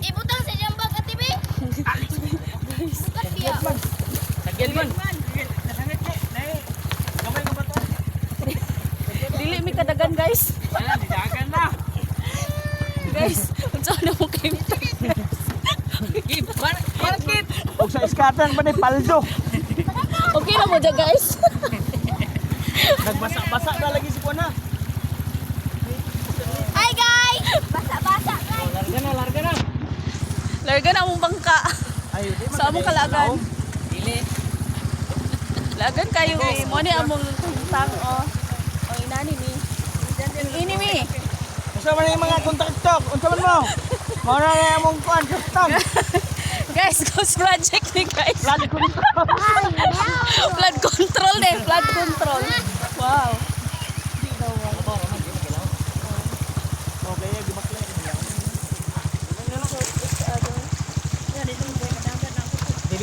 Ibutang sa iyang bag, Ate Be. Bukan dia. Sagyan man. Dili mi kadagan guys. Didagan na. Guys, unsa na mo kay Bakit? Huwag sa iskatan pa ni Paldo. Okay na mo guys. Nagbasa-basa na lagi si Kuana. Hi guys. Basa-basa guys. Larga na, larga na. Larga na mong bangka. Ay, Sa among kalagan. Dili. Lagan kayo eh. Mo ni among tang oh. O inani ni. Ini mi. Unsa man mga kontraktor? Unsa man mo? Mao na na among kuan custom. Guys, ghost project ni guys. Blood control. Flood control eh. Flood control.